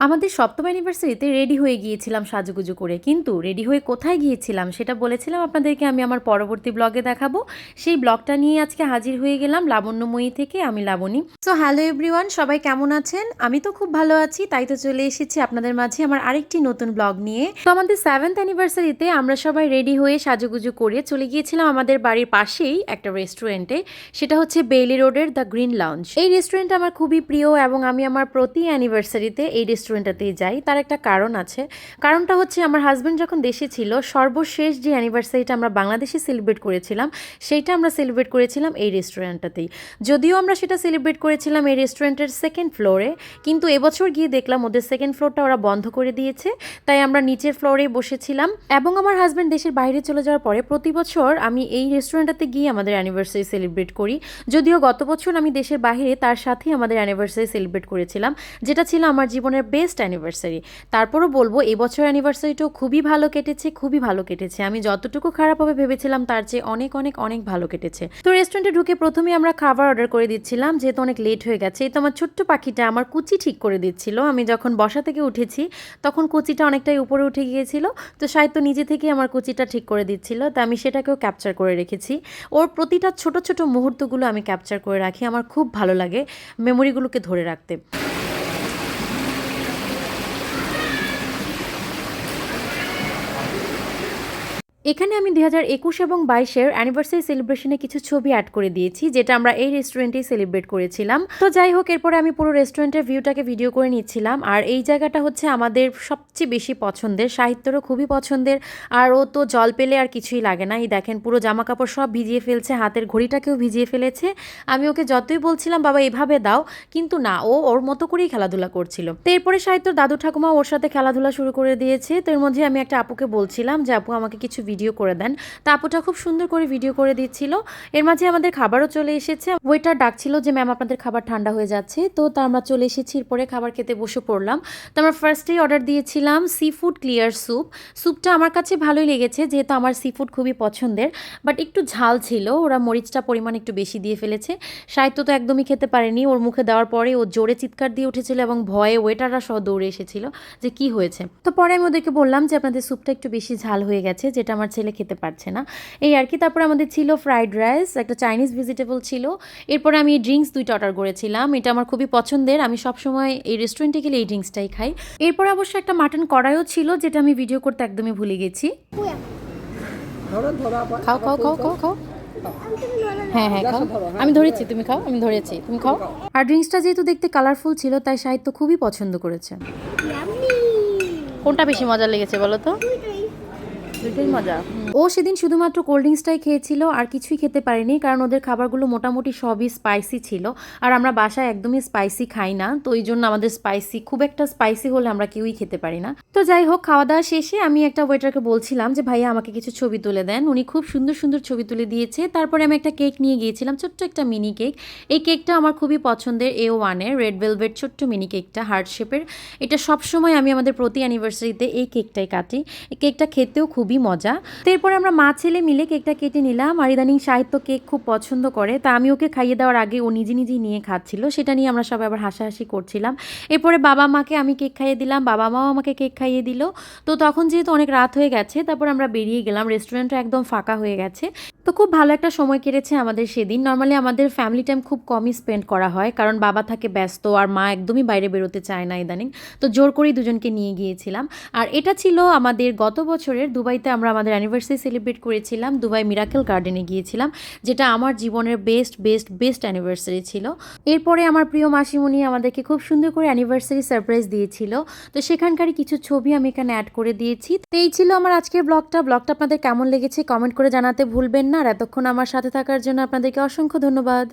আমাদের সপ্তম অ্যানিভার্সারিতে রেডি হয়ে গিয়েছিলাম সাজুগুজু করে। কিন্তু রেডি হয়ে কোথায় গিয়েছিলাম সেটা বলেছিলাম আপনাদেরকে, আমি আমার পরবর্তী ব্লগে দেখাবো। সেই ব্লগটা নিয়ে আজকে হাজির হয়ে গেলাম লাবণ্যময়ী থেকে, আমি লাবণী। সো হ্যালো এভরিওয়ান সবাই কেমন আছেন? আমি তো খুব ভালো আছি, তাই তো চলে এসেছি আপনাদের মাঝে আমার আরেকটি নতুন ব্লগ নিয়ে। তো আমাদের সেভেন্থ অ্যানিভার্সারিতে আমরা সবাই রেডি হয়ে সাজুগুজু করে চলে গিয়েছিলাম আমাদের বাড়ির পাশেই একটা রেস্টুরেন্টে সেটা হচ্ছে বেইলি রোডের দ্য গ্রিন লাউঞ্জ এই রেস্টুরেন্ট আমার খুবই প্রিয় এবং আমি আমার প্রতি অ্যানিভার্সারিতে এই রেস্টুরেন্টটাতেই যাই, তার একটা কারণ আছে। কারণটা হচ্ছে আমার হাজব্যান্ড যখন দেশে ছিল, সর্বশেষ যে অ্যানিভার্সারিটা আমরা বাংলাদেশে সেলিব্রেট করেছিলাম, সেইটা আমরা সেলিব্রেট করেছিলাম এই রেস্টুরেন্টটাতেই যদিও আমরা সেটা সেলিব্রেট করেছিলাম এই রেস্টুরেন্টের সেকেন্ড ফ্লোরে কিন্তু এবছর গিয়ে দেখলাম ওদের সেকেন্ড ফ্লোরটা ওরা বন্ধ করে দিয়েছে, তাই আমরা নিচের ফ্লোরে বসেছিলাম। এবং আমার হাজব্যান্ড দেশের বাইরে চলে যাওয়ার পরে প্রতি বছর আমি এই রেস্টুরেন্টটাতে গিয়ে আমাদের অ্যানিভার্সারি সেলিব্রেট করি। যদিও গত বছর আমি দেশের বাইরে, তার সাথেই আমাদের অ্যানিভার্সারি সেলিব্রেট করেছিলাম, যেটা ছিল আমার জীবনের বেস্ট অ্যানিভার্সারি। তারপরও বলব এবছর অ্যানিভার্সারিটাও খুবই ভালো কেটেছে, খুবই ভালো কেটেছে। আমি যতটুকু খারাপ হবে ভেবেছিলাম, তার চেয়ে অনেক অনেক অনেক ভালো কেটেছে। তো রেস্টুরেন্টে ঢুকে প্রথমে আমরা খাবার অর্ডার করে দিচ্ছিলাম, যেহেতু অনেক লেট হয়ে গেছে। এই তো আমার ছোট্ট পাখিটা আমার কুচি ঠিক করে দিচ্ছিল। আমি যখন বসা থেকে উঠেছি, তখন কুচিটা অনেকটাই উপরে উঠে গিয়েছিল। তো সাহিত্য নিজে থেকে আমার কুচিটা ঠিক করে দিচ্ছিল। তা আমি সেটাকেও ক্যাপচার করে রেখেছি। ওর প্রতিটা ছোট ছোট মুহূর্তগুলো আমি ক্যাপচার করে রাখি। আমার খুব ভালো লাগে মেমোরিগুলোকে ধরে রাখতে। এখানে আমি দুই হাজার একুশ এবং বাইশের অ্যানিভার্সারি সেলিব্রেশনে কিছু ছবি অ্যাড করে দিয়েছি, যেটা আমরা এই রেস্টুরেন্টেই সেলিব্রেট করেছিলাম। তো যাই হোক, এরপরে আমি পুরো রেস্টুরেন্টের ভিউটাকে ভিডিও করে নিচ্ছিলাম। আর এই জায়গাটা হচ্ছে আমাদের সবচেয়ে বেশি পছন্দের, সাহিত্যরও খুবই পছন্দের। আর ও তো জল পেলে আর কিছুই লাগে না। এই দেখেন, পুরো জামা কাপড় সব ভিজিয়ে ফেলছে, হাতের ঘড়িটাকেও ভিজিয়ে ফেলেছে। আমি ওকে যতই বলছিলাম, বাবা, এভাবে দাও। কিন্তু না, ও ওর মতো করেই খেলাধুলা করছিল। তো এরপরে সাহিত্যর দাদু ঠাকুমা ওর সাথে খেলাধুলা শুরু করে দিয়েছে। তো এর মধ্যে আমি একটা আপুকে বলছিলাম যে, আপু, আমাকে কিছু ভিডিও করে দেন। তা আপুটা খুব সুন্দর করে ভিডিও করে দিচ্ছিল। এর মাঝে আমাদের খাবারও চলে এসেছে। ওয়েটার ডাকছিল যে, ম্যাম, আপনাদের খাবার ঠান্ডা হয়ে যাচ্ছে। তো তা আমরা চলে এসেছি, এরপরে খাবার খেতে বসে পড়লাম। তো আমরা ফার্স্টেই অর্ডার দিয়েছিলাম সি ফুড ক্লিয়ার স্যুপ স্যুপটা আমার কাছে ভালোই লেগেছে, যেহেতু আমার সি ফুড খুবই পছন্দের। বাট একটু ঝাল ছিল, ওরা মরিচটা পরিমাণ একটু বেশি দিয়ে ফেলেছে। সাহিত্য তো একদমই খেতে পারেনি। ওর মুখে দেওয়ার পরে ও জোরে চিৎকার দিয়ে উঠেছিল এবং ভয়ে ওয়েটাররা সহ দৌড়ে এসেছিল যে, কি হয়েছে? তো পরে আমি ওদেরকে বললাম যে, আপনাদের স্যুপটা একটু বেশি ঝাল হয়ে গেছে, যেটা আমার ছেলে খেতে পারছে না। এই আর কি তারপর আমাদের ছিল ফ্রাইড রাইস একটা চাইনিজ ভেজিটেবল ছিল। এরপরে আমি এই ড্রিঙ্কস দুইটা অর্ডার করেছিলাম এটা আমার খুবই পছন্দের। আমি সবসময় এই রেস্টুরেন্টে গেলে এই ড্রিঙ্কসটাই খাই। এরপর অবশ্য একটা মাটন কড়াইও ছিল যেটা আমি ভিডিও করতে একদমই ভুলে গেছি। ধরো ধরো খাও খাও খাও খাও খাও। হ্যাঁ হ্যাঁ খাও। আমি ধরেছি তুমি খাও আমি ধরেছি তুমি খাও। আর ড্রিঙ্কসটা যেহেতু দেখতে কালারফুল ছিল তাই সাহিত্য খুবই পছন্দ করেছে। কোনটা বেশি মজা লেগেছে বলো তো? মজা। ও সেদিন শুধুমাত্র কোল্ড ড্রিঙ্কসটাই খেয়েছিল, আর কিছুই খেতে পারেনি, কারণ ওদের খাবারগুলো মোটামুটি সবই স্পাইসি ছিল। আর আমরা বাসায় একদমই স্পাইসি খাই না, তো এই জন্য আমাদের স্পাইসি খুব একটা স্পাইসি হলে আমরা কেউই খেতে পারি না। তো যাই হোক, খাওয়া দাওয়া শেষে আমি একটা ওয়েটারকে বলছিলাম যে, ভাইয়া, আমাকে কিছু ছবি তুলে দেন। উনি খুব সুন্দর সুন্দর ছবি তুলে দিয়েছে। তারপরে আমি একটা কেক নিয়ে গিয়েছিলাম, ছোট্ট একটা মিনি কেক এই কেকটা আমার খুবই পছন্দের এ ওয়ানের রেড ভেলভেট ছোট্ট মিনি কেকটা হার্ট শেপের এটা সবসময় আমি আমাদের প্রতি অ্যানিভার্সারিতে এই কেকটাই কাটি। কেকটা খেতেও খুবই মজা। তো এরপরে আমরা মা ছেলে মিলে কেকটা কেটে নিলাম। আর ইদানিং সাহিত্য কেক খুব পছন্দ করে। তা আমি ওকে খাইয়ে দেওয়ার আগে ও নিজে নিজেই নিয়ে খাচ্ছিল। সেটা নিয়ে আমরা সবাই আবার হাসাহাসি করছিলাম। এরপরে বাবা মাকে আমি কেক খাইয়ে দিলাম। বাবা মাও আমাকে কেক খাইয়ে দিল। তো তখন যেহেতু অনেক রাত হয়ে গেছে, তারপর আমরা বেরিয়ে গেলাম। রেস্টুরেন্টটা একদম ফাঁকা হয়ে গেছে। তো খুব ভালো একটা সময় কেটেছে আমাদের সেদিন। নর্মালি আমাদের ফ্যামিলি টাইম খুব কমই স্পেন্ড করা হয়, কারণ বাবা থাকে ব্যস্ত আর মা একদমই বাইরে বেরোতে চায় না ইদানিং। তো জোর করেই দুজনকে নিয়ে গিয়েছিলাম। আর এটা ছিল আমাদের গত বছরের দুবাইতে আমরা আমাদের অ্যানিভার্সারি সেলিব্রেট করেছিলাম, দুবাই মিরাকেল গার্ডেনে গিয়েছিলাম, যেটা আমার জীবনের বেস্ট বেস্ট বেস্ট অ্যানিভার্সারি ছিল। এরপরে আমার প্রিয় মাসিমণি আমাদেরকে খুব সুন্দর করে অ্যানিভার্সারি সারপ্রাইজ দিয়েছিল। তো সেখানকারই কিছু ছবি আমি এখানে অ্যাড করে দিয়েছি। তো এই ছিল আমার আজকের ব্লগটা ব্লগটা আপনাদের কেমন লেগেছে কমেন্ট করে জানাতে ভুলবেন না। আর এতক্ষণ আমার সাথে থাকার জন্য আপনাদেরকে অসংখ্য ধন্যবাদ।